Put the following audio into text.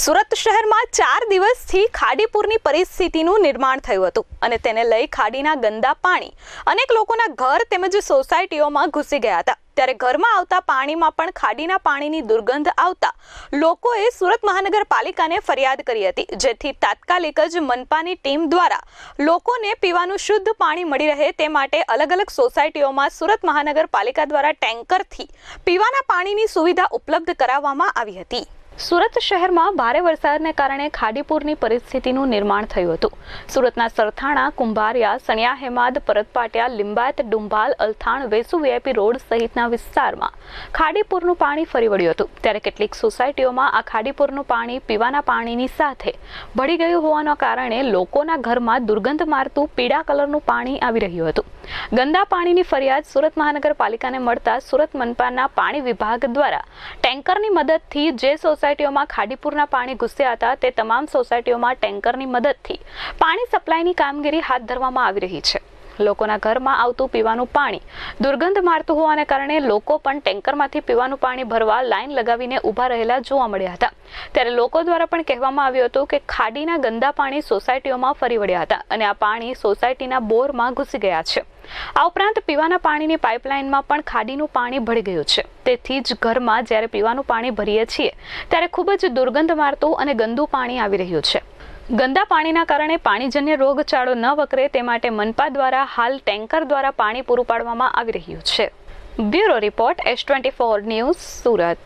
સુરત શહેરમાં ચાર દિવસથી ખાડીપુરની પરિસ્થિતિનું નિર્માણ થયું હતું અને તેને લઈ ખાડીના ગંદા પાણી અનેક લોકોના ઘર તેમજ સોસાયટીઓમાં ઘૂસી ગયા હતા. ત્યારે ઘરમાં આવતા પાણીમાં પણ ખાડીના પાણીની દુર્ગંધ આવતા લોકોએ સુરત મહાનગરપાલિકાને ફરિયાદ કરી હતી, જેથી તાત્કાલિક જ મનપાની ટીમ દ્વારા લોકોને પીવાનું શુદ્ધ પાણી મળી રહે તે માટે અલગ અલગ સોસાયટીઓમાં સુરત મહાનગરપાલિકા દ્વારા ટેન્કરથી પીવાના પાણીની સુવિધા ઉપલબ્ધ કરાવવામાં આવી હતી. સુરત શહેરમાં ભારે વરસાદને કારણે ખાડીપુરની પરિસ્થિતિનું નિર્માણ થયું હતું. સુરતના સરથાણા, કુંભારિયા, સણિયા હેમાદ, પરતપાટિયા, લિંબાયત, ડુંભાલ, અલથાણ, વેસુ વીઆઈપી રોડ સહિતના વિસ્તારમાં ખાડીપુરનું પાણી ફરી વળ્યું હતું. ત્યારે કેટલીક સોસાયટીઓમાં આ ખાડીપુરનું પાણી પીવાના પાણીની સાથે ભળી ગયું હોવાના કારણે લોકોના ઘરમાં દુર્ગંધ મારતું પીળા કલરનું પાણી આવી રહ્યું હતું. ગંદા પાણીની ફરિયાદ સુરત મહાનગરપાલિકાને મળતા સુરત મનપાના પાણી વિભાગ દ્વારા ટેન્કરની મદદથી જે સોસાયટીઓમાં ખાડીપુરના પાણી ઘૂસ્યા હતા, તે તમામ સોસાયટીઓમાં ટેન્કરની મદદથી પાણી સપ્લાયની કામગીરી હાથ ધરવામાં આવી રહી છે. લોકોના ઘરમાં આવતું પીવાનું પાણી દુર્ગંધ મારતું હોવાને કારણે લોકો પણ ટેન્કરમાંથી પીવાનું પાણી ભરવા લાઈન લગાવીને ઊભા રહેલા જોવા મળ્યા હતા. ત્યારે લોકો દ્વારા પણ કહેવામાં આવ્યું હતું કે ખાડીના ગંદા પાણી સોસાયટીઓમાં ફરી વળ્યા હતા અને આ પાણી સોસાયટીના બોરમાં ઘૂસી ગયા છે. આ ઉપરાંત પીવાના પાણીની પાઇપલાઇનમાં પણ ખાડીનું પાણી ભળી ગયું છે. તેથી જ ઘરમાં જ્યારે પીવાનું પાણી ભરીએ છીએ, ત્યારે ખૂબ જ દુર્ગંધ મારતું અને ગંદુ પાણી આવી રહ્યું છે. ગંદા પાણીના કારણે પાણીજન્ય રોગચાળો ન વકરે તે માટે મનપા દ્વારા હાલ ટેન્કર દ્વારા પાણી પૂરું પાડવામાં આવી રહ્યું છે. Bureau report S twenty four news Surat.